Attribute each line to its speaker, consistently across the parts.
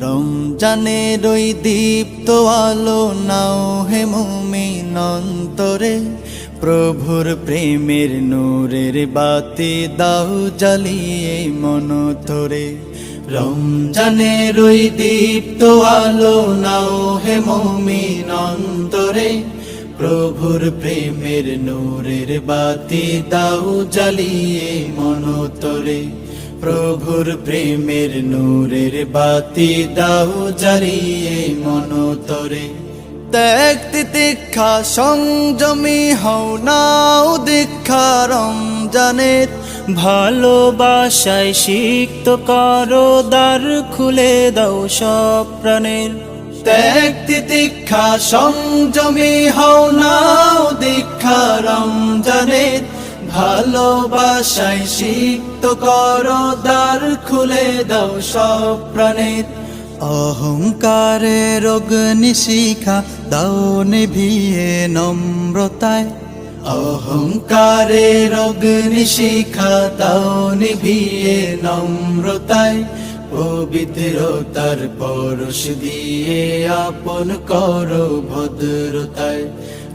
Speaker 1: রমজানের ওই দীপ্ত আলো নাও হে মুমিন প্রভুর প্রেমের নূরের বাতি দাও জ্বালিয়ে মন তোরে রমজানের ওই দীপ্ত আলো নাও হে মুমিন প্রভুর প্রেমের নূরের বাতি দাও জ্বালিয়ে মন তোরে প্রভুর প্রেমের নূরের বাতি দাও জ্বালিয়ে মন তোরে। ত্যাগ তিতিক্ষা সংযমী হও নাও দীক্ষা রমজানের। ভালোবাসায় সিক্ত করো, দ্বার খুলে দাও সব প্রাণের। ত্যাগ তিতিক্ষা সংযমী হও নাও দীক্ষা রমজানের। ভালোবাসায় সিক্ত করো, দ্বার খুলে দাও সব প্রাণের। অহংকারের অগ্নিশিখা দাও নিভিয়ে নম্রতায়। অহংকারের অগ্নিশিখা দাও নিভিয়ে নম্রতায়। পবিত্রতার পরশ দিয়ে আপন করো ভদ্রতায়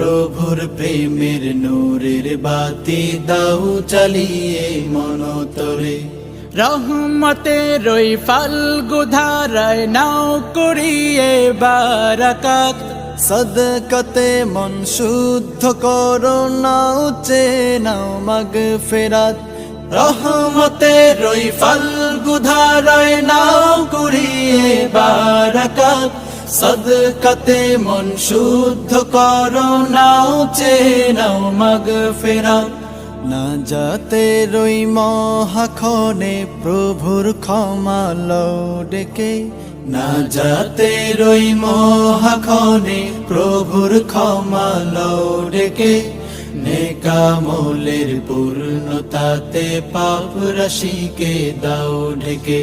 Speaker 1: প্রভুর প্রেমের নূরের বাতি দাও জ্বালিয়ে মনতরে। রহমতের ওই ফাল্গু ধারায় নাও করিয়ে বারাকাত সদকতে মন শুদ্ধ করো নাও চে নাও মগ ফেরাত। রহমতের ওই ফাল্গু ধারায় নাও করিয়ে বারাকাত সদকতে মন শুদ্ধ করো, নাও চে নাও মগ ফেরাত না যাতে রই মহাখনে প্রভুর ক্ষমা লও ডেকে না যাতে রই মহাখনে প্রভুর ক্ষমা লও ডেকে নেকামলের পূর্ণতাতে পাপ রাশিকে দাও ঢেকে।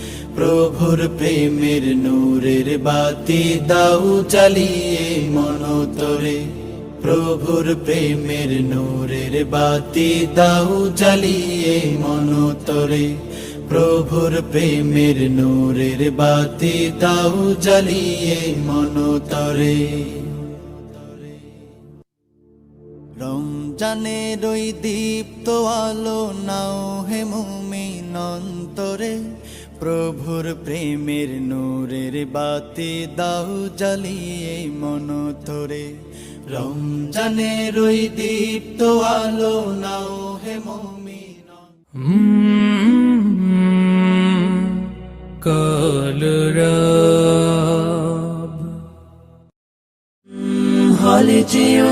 Speaker 1: প্রভুর প্রেমের নূরের বাতি দাও জ্বালিয়ে মনতরে প্রভুর প্রেমের নূরের বাতি দাও জ্বালিয়ে মনতরে প্রভুর প্রেমের নূরের বাতি দাও জ্বালিয়ে মনতরে রমজানের ওই দীপ্ত আলো নাও হে মুমিন অন্তরে। প্রভুর প্রেমের নূরের বাতি দাও জ্বালিয়ে মনতরে রমজানের ওই দীপ্ত আলো নাও হে মুমিন।
Speaker 2: কলরব
Speaker 1: হলে যেও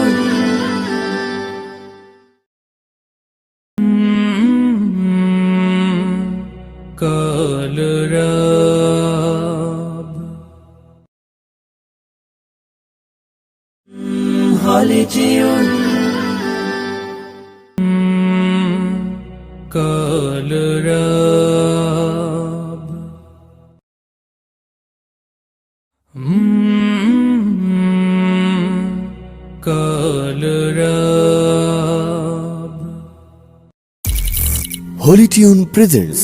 Speaker 1: হলে যেও
Speaker 2: কলরব কলরব
Speaker 3: Holy Tune presents